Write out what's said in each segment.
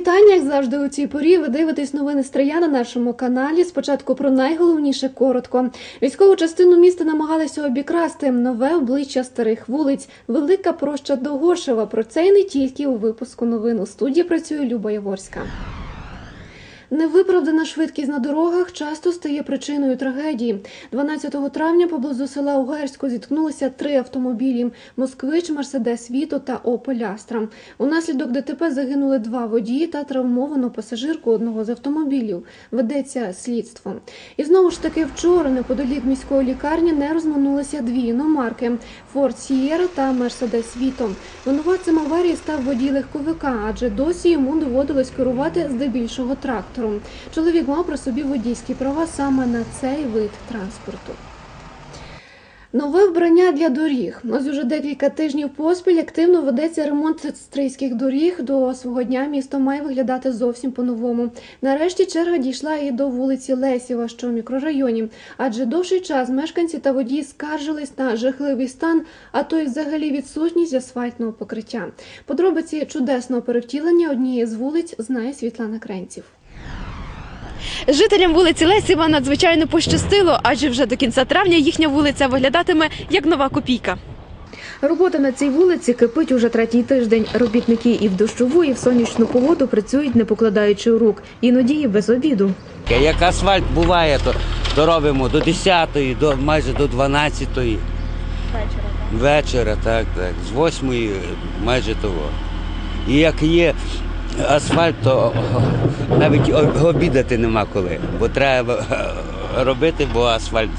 вітання, як завжди у цій порі. Ви дивитесь новини Стрия на нашому каналі. Спочатку про найголовніше коротко. Військову частину міста намагалися обікрасти нове обличчя старих вулиць. Велика проща до Гошева. Про це і не тільки у випуску новин. У студії працює Люба Яворська. Невиправдана швидкість на дорогах часто стає причиною трагедії. 12 травня поблизу села Угерсько зіткнулися три автомобілі: Москвич, Мерседес Віто та Опель Астра. Унаслідок ДТП загинули два водії та травмовано пасажирку одного з автомобілів. Ведеться слідство. І знову ж таки вчора неподалік міської лікарні не розминулися дві іномарки Форд Сієра та Мерседес Віто. Винуватцем аварії став водій легковика, адже досі йому доводилось керувати здебільшого трактором. Чоловік мав при собі водійські права саме на цей вид транспорту. Нове вбрання для доріг. Ось уже декілька тижнів поспіль активно ведеться ремонт стрийських доріг. До свого дня місто має виглядати зовсім по-новому. Нарешті черга дійшла і до вулиці Лесєва, що в мікрорайоні. Адже довший час мешканці та водії скаржились на жахливий стан, а то й взагалі відсутність асфальтного покриття. Подробиці чудесного перевтілення однієї з вулиць знає Світлана Кренців. Жителям вулиці Лесєва надзвичайно пощастило, адже вже до кінця травня їхня вулиця виглядатиме як нова копійка. Робота на цій вулиці кипить уже третій тиждень. Робітники і в дощову, і в сонячну погоду працюють, не покладаючи рук, іноді і без обіду. Як асфальт буває, то, то робимо до 10-ї, до, майже до 12-ї. Вечора, так? Вечора, так, так. З 8-ї майже того. І як є асфальт, то навіть обідати нема коли, бо треба робити, бо асфальт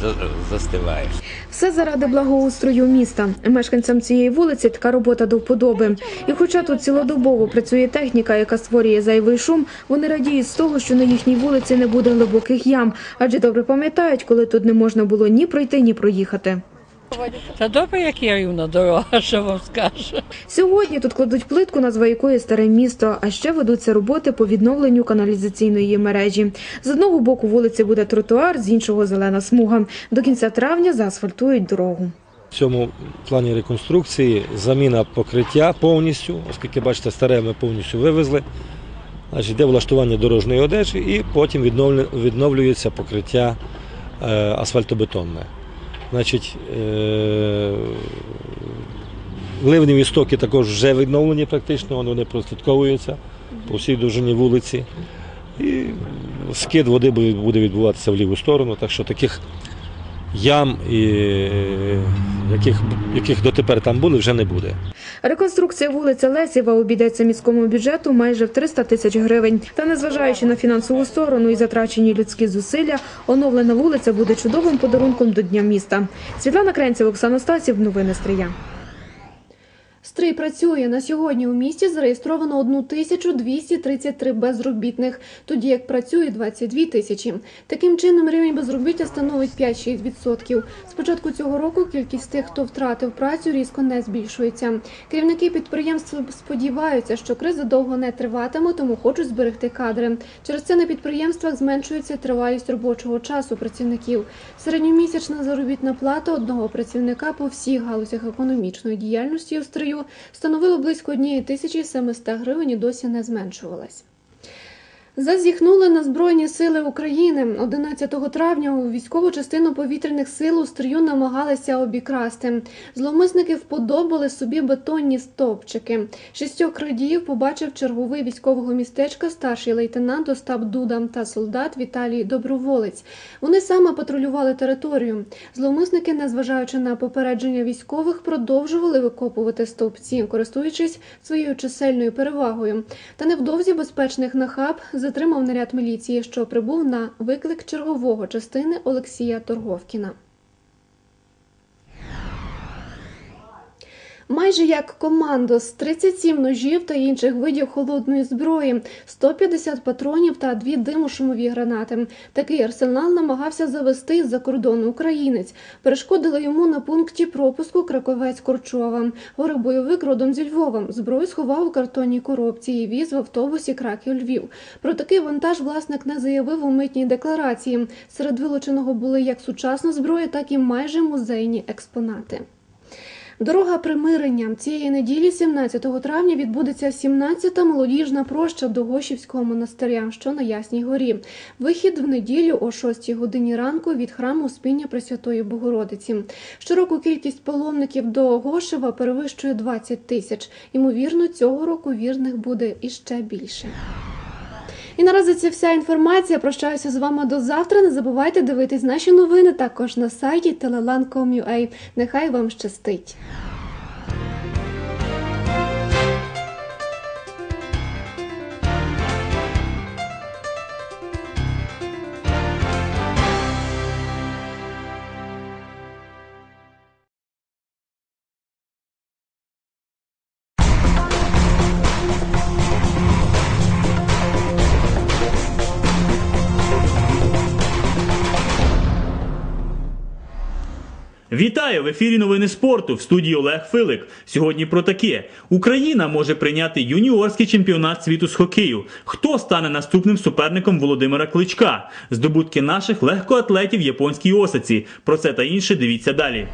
застиває. Все заради благоустрою міста. Мешканцям цієї вулиці така робота до вподоби. І хоча тут цілодобово працює техніка, яка створює зайвий шум, вони радіють з того, що на їхній вулиці не буде глибоких ям, адже добре пам'ятають, коли тут не можна було ні пройти, ні проїхати. Та добре, як є рівна дорога, що вам скажу. Сьогодні тут кладуть плитку, назва якої старе місто, а ще ведуться роботи по відновленню каналізаційної мережі. З одного боку вулиці буде тротуар, з іншого зелена смуга. До кінця травня заасфальтують дорогу. В цьому плані реконструкції заміна покриття повністю, оскільки бачите, старе ми повністю вивезли. Значить, йде влаштування дорожньої одежі і потім відновлюється покриття е, асфальтобетонне. Значить, е, ливневі стоки також вже відновлені практично, вони прослідковуються по всій довжині вулиці. І скид води буде відбуватися в ліву сторону, так що таких ям, е, яких, яких дотепер там були, вже не буде. Реконструкція вулиці Лесєва обійдеться міському бюджету майже в 300 тисяч гривень. Та незважаючи на фінансову сторону і затрачені людські зусилля, оновлена вулиця буде чудовим подарунком до Дня міста. Світлана Кренцева, Оксана Стасів, новини Стрия. Стрий працює на сьогодні у місті зареєстровано 1233 безробітних, тоді як працює 22 тисячі. Таким чином рівень безробіття становить 5-6%. З початку цього року кількість тих, хто втратив працю, різко не збільшується. Керівники підприємств сподіваються, що криза довго не триватиме, тому хочуть зберегти кадри. Через це на підприємствах зменшується тривалість робочого часу працівників. Середньомісячна заробітна плата одного працівника по всіх галузях економічної діяльності у стрию становила близько 1700 гривень і досі не зменшувалась. Зазіхнули на Збройні сили України. 11 травня у військову частину повітряних сил у стрію намагалися обікрасти. Зловмисники вподобали собі бетонні стовпчики. Шістьох крадіїв побачив черговий військового містечка старший лейтенант Остап Дуда та солдат Віталій Доброволець. Вони саме патрулювали територію. Зловмисники, незважаючи на попередження військових, продовжували викопувати стовпці, користуючись своєю чисельною перевагою. Та невдовзі безпечних нахаб затримав наряд міліції, що прибув на виклик чергового частини Олексія Торговкіна. Майже як командос, 37 ножів та інших видів холодної зброї, 150 патронів та дві димошумові гранати. Такий арсенал намагався завести з-за кордону українець. Перешкодили йому на пункті пропуску Краковець Корчова. Горобойовик родом зі Львова. Зброю сховав у картонній коробці і віз в автобусі Краків Львів. Про такий вантаж власник не заявив у митній декларації. Серед вилученого були як сучасна зброя, так і майже музейні експонати. Дорога примирення цієї неділі, 17 травня, відбудеться 17-та молодіжна проща до Гошівського монастиря, що на Ясній горі. Вихід в неділю о 6 годині ранку від храму Спіння Пресвятої Богородиці. Щороку кількість паломників до Гошева перевищує 20 тисяч. Ймовірно, цього року вірних буде іще більше. І наразі це вся інформація. Прощаюся з вами до завтра. Не забувайте дивитись наші новини також на сайті telelan.com.ua. Нехай вам щастить! Вітаю в ефірі новини спорту в студії Олег Филик. Сьогодні про таке: Україна може прийняти юніорський чемпіонат світу з хокею. Хто стане наступним суперником Володимира Кличка? Здобутки наших легкоатлетів японській осаці. Про це та інше дивіться далі.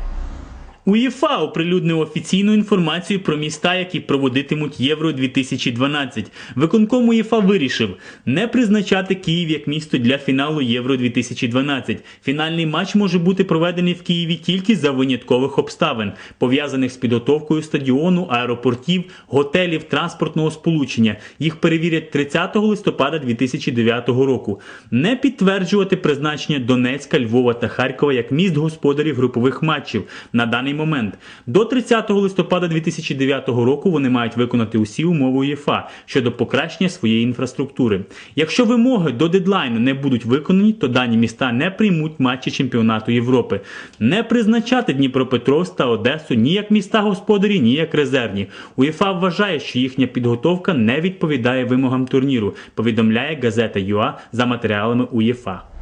УЄФА оприлюднив офіційну інформацію про міста, які проводитимуть Євро 2012. Виконком УЄФА вирішив не призначати Київ як місто для фіналу Євро 2012. Фінальний матч може бути проведений в Києві тільки за виняткових обставин, пов'язаних з підготовкою стадіону, аеропортів, готелів, транспортного сполучення. Їх перевірять 30 листопада 2009 року. Не підтверджувати призначення Донецька, Львова та Харкова як міст господарів групових матчів на даний момент. До 30 листопада 2009 року вони мають виконати усі умови УЄФА щодо покращення своєї інфраструктури. Якщо вимоги до дедлайну не будуть виконані, то дані міста не приймуть матчі чемпіонату Європи. Не призначати Дніпропетровськ та Одесу ні як міста господарі, ні як резервні. УЄФА вважає, що їхня підготовка не відповідає вимогам турніру. Повідомляє газета ЮА за матеріалами УЄФА.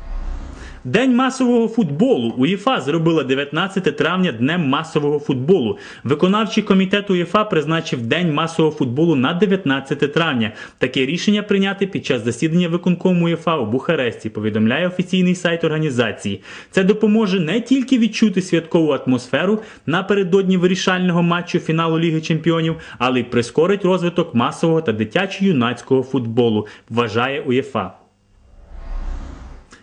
День масового футболу УЄФА зробила 19 травня днем масового футболу. Виконавчий комітет УЄФА призначив День масового футболу на 19 травня. Таке рішення прийняти під час засідання виконкому УЄФА у Бухаресті, повідомляє офіційний сайт організації. Це допоможе не тільки відчути святкову атмосферу напередодні вирішального матчу фіналу Ліги Чемпіонів, але й прискорить розвиток масового та дитячо-юнацького футболу, вважає УЄФА.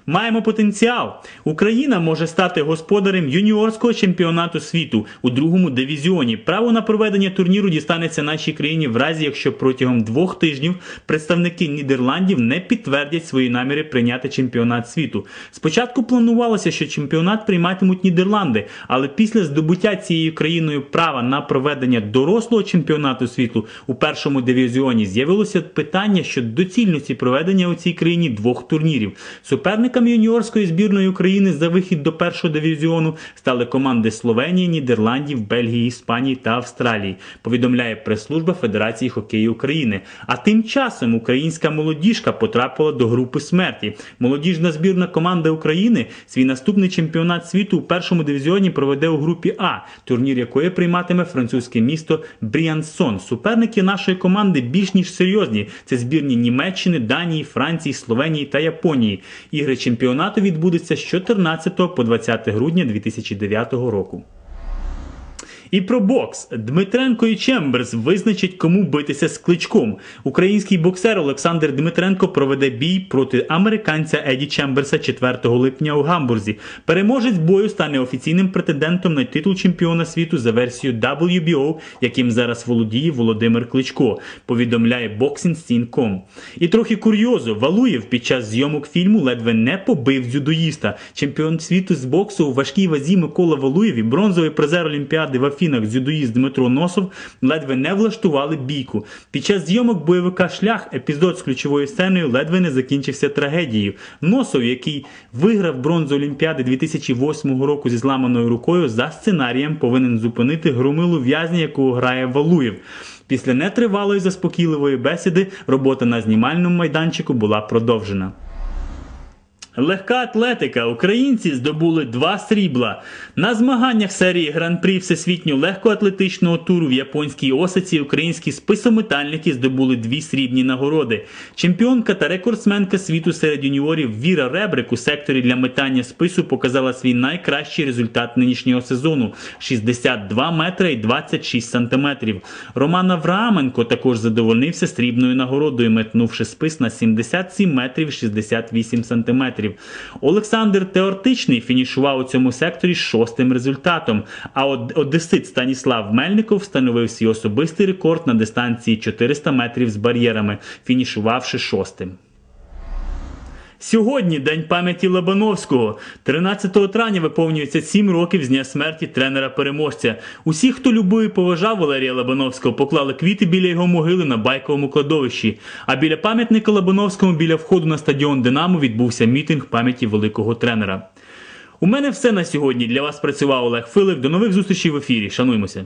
Маємо потенціал. Україна може стати господарем юніорського чемпіонату світу у другому дивізіоні. Право на проведення турніру дістанеться нашій країні в разі, якщо протягом двох тижнів представники Нідерландів не підтвердять свої наміри прийняти чемпіонат світу. Спочатку планувалося, що чемпіонат прийматимуть Нідерланди, але після здобуття цією країною права на проведення дорослого чемпіонату світу у першому дивізіоні з'явилося питання щодо доцільності проведення у цій країні двох турнірів. Суперник Суперниками юніорської збірної України за вихід до першого дивізіону стали команди Словенії, Нідерландів, Бельгії, Іспанії та Австралії. Повідомляє прес-служба Федерації хокею України. А тим часом українська молодіжка потрапила до групи смерті. Молодіжна збірна команда України свій наступний чемпіонат світу у першому дивізіоні проведе у групі А, турнір якої прийматиме французьке місто Бріансон. Суперники нашої команди більш ніж серйозні. Це збірні Німеччини, Данії, Франції, Словенії та Японії. Ігри чемпіонату відбудеться з 14 по 20 грудня 2009 року. І про бокс Дмитренко і Чемберс визначать, кому битися з кличком. Український боксер Олександр Дмитренко проведе бій проти американця Еді Чемберса 4 липня у Гамбурзі. Переможець бою стане офіційним претендентом на титул чемпіона світу за версією WBO, яким зараз володіє Володимир Кличко. Повідомляє Boxing.com. І трохи курйозу Валуєв під час зйомок фільму ледве не побив дзюдоїста. Чемпіон світу з боксу у важкій вазі Микола Валуєв і бронзовий призер Олімпіади в Афінах дзюдоїст Дмитро Носов ледве не влаштували бійку. Під час зйомок бойовика шлях епізод з ключовою сценою ледве не закінчився трагедією. Носов, який виграв бронзу Олімпіади 2008 року зі зламаною рукою, за сценарієм повинен зупинити громилу в'язня, якого грає Валуєв. Після нетривалої заспокійливої бесіди робота на знімальному майданчику була продовжена. Легка атлетика. Українці здобули два срібла. На змаганнях серії Гран-прі Всесвітнього легкоатлетичного туру в японській Осаці українські списометальники здобули дві срібні нагороди. Чемпіонка та рекордсменка світу серед юніорів Віра Ребрик у секторі для метання спису показала свій найкращий результат нинішнього сезону 62 метри і 26 сантиметрів. Роман Авраменко також задовольнився срібною нагородою, метнувши спис на 77 метрів 68 сантиметрів. Олександр Теортичний фінішував у цьому секторі шостим результатом. А од- одесит Станіслав Мельников встановив свій особистий рекорд на дистанції 400 метрів з бар'єрами, фінішувавши шостим. Сьогодні День пам'яті Лобановського. 13 травня виповнюється 7 років з дня смерті тренера-переможця. Усі, хто любив і поважав Валерія Лобановського, поклали квіти біля його могили на байковому кладовищі. А біля пам'ятника Лобановському, біля входу на стадіон Динамо, відбувся мітинг пам'яті великого тренера. У мене все на сьогодні. Для вас працював Олег Филик. До нових зустрічей в ефірі. Шануймося.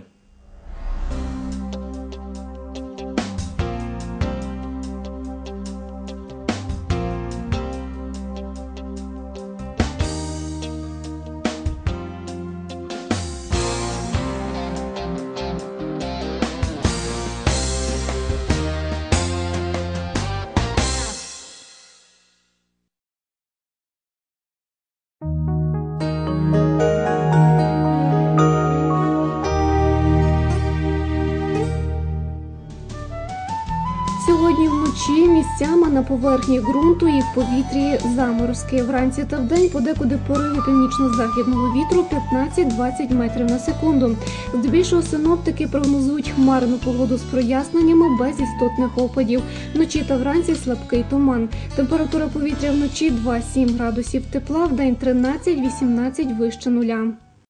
Вночі на поверхні ґрунту і в повітрі заморозки. Вранці та вдень подекуди пориви північно-західного вітру 15-20 метрів на секунду. Здебільшого синоптики прогнозують хмарну погоду з проясненнями без істотних опадів. Вночі та вранці слабкий туман. Температура повітря вночі 2-7 градусів тепла, вдень 13-18 вище нуля.